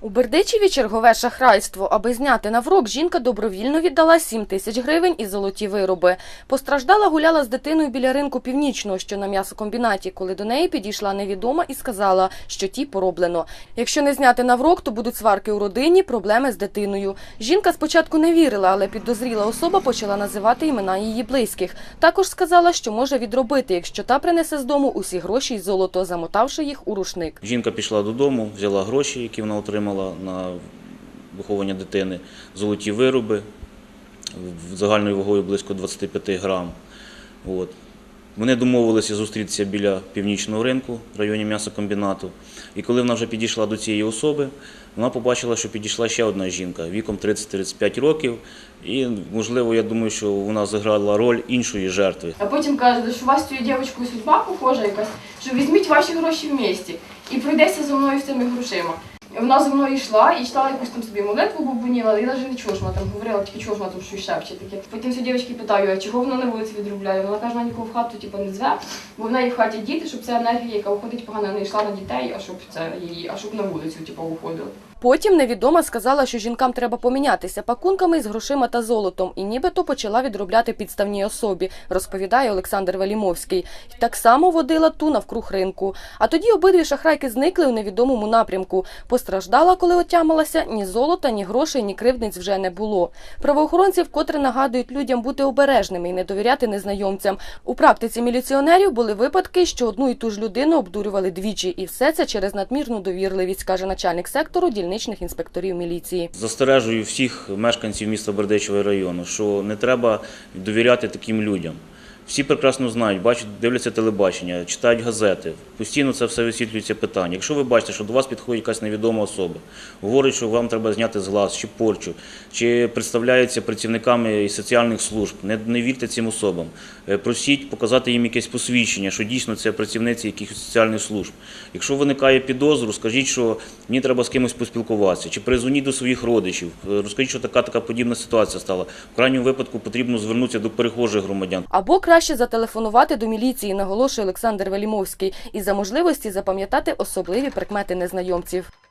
У Бердичеві чергове шахрайство. Аби зняти наврок, жінка добровільно віддала 7 тисяч гривень і золоті вироби. Постраждала гуляла з дитиною біля ринку північного, що на м'ясокомбінаті, коли до неї підійшла невідома і сказала, що ті пороблено. Якщо не зняти наврок, то будуть сварки у родині, проблеми з дитиною. Жінка спочатку не вірила, але підозріла особа почала називати імена її близьких. Також сказала, що може відробити, якщо та принесе з дому усі гроші й золото, замотавши їх у рушник. Жінка пішла додому, взяла гроші, які вона отримала на виховання дитини, золоті вироби загальною вагою близько 25 грам. От. Вони домовилися зустрітися біля північного ринку в районі м'ясокомбінату. І коли вона вже підійшла до цієї особи, вона побачила, що підійшла ще одна жінка віком 30-35 років. І, можливо, я думаю, що вона зіграла роль іншої жертви. А потім каже, що у вас з цією дівчинкою судьба похожа якась, що візьміть ваші гроші в місті і пройдеться за мною з цими грошима. Вона за мною йшла і читала якусь там собі молитву бубоніла, і навіть не чула, що вона там говорила, тільки чула, що вона там щось шепче таке. Потім цю дівчинки питаю, а чого вона на вулиці відробляє? Вона каже, вона нікого в хату типу, не зве, бо в неї в хаті діти, щоб ця енергія, яка виходить погано, не йшла на дітей, а щоб це її, а щоб на вулицю типу, виходила. Потім невідома сказала, що жінкам треба помінятися пакунками з грошима та золотом, і нібито почала відробляти підставній особі, розповідає Олександр Велімовський. І так само водила ту навкруг ринку. А тоді обидві шахрайки зникли у невідомому напрямку. Постраждала, коли отямилася, ні золота, ні грошей, ні кривдниць вже не було. Правоохоронці вкотре нагадують людям бути обережними і не довіряти незнайомцям. У практиці міліціонерів були випадки, що одну і ту ж людину обдурювали двічі, і все це через надмірну довірливість, каже начальник сектору дільничних інспекторів міліції. Застережую всіх мешканців міста Бердичевого району, що не треба довіряти таким людям. Всі прекрасно знають, бачать, дивляться телебачення, читають газети. Постійно це все висвітлюється питання. Якщо ви бачите, що до вас підходить якась невідома особа, говорить, що вам треба зняти з глаз чи порчу, чи представляється працівниками соціальних служб, не, не вірте цим особам. Е, Просіть показати їм якесь посвідчення, що дійсно це працівниці якихось соціальних служб. Якщо виникає підозру, скажіть, що мені треба з кимось поспілкуватися, чи призвоніть до своїх родичів, е, розкажіть, що така така подібна ситуація стала. В крайньому випадку потрібно звернутися до перехожих громадян. Або краще зателефонувати до міліції, наголошує Олександр Велімовський, і за можливості запам'ятати особливі прикмети незнайомців.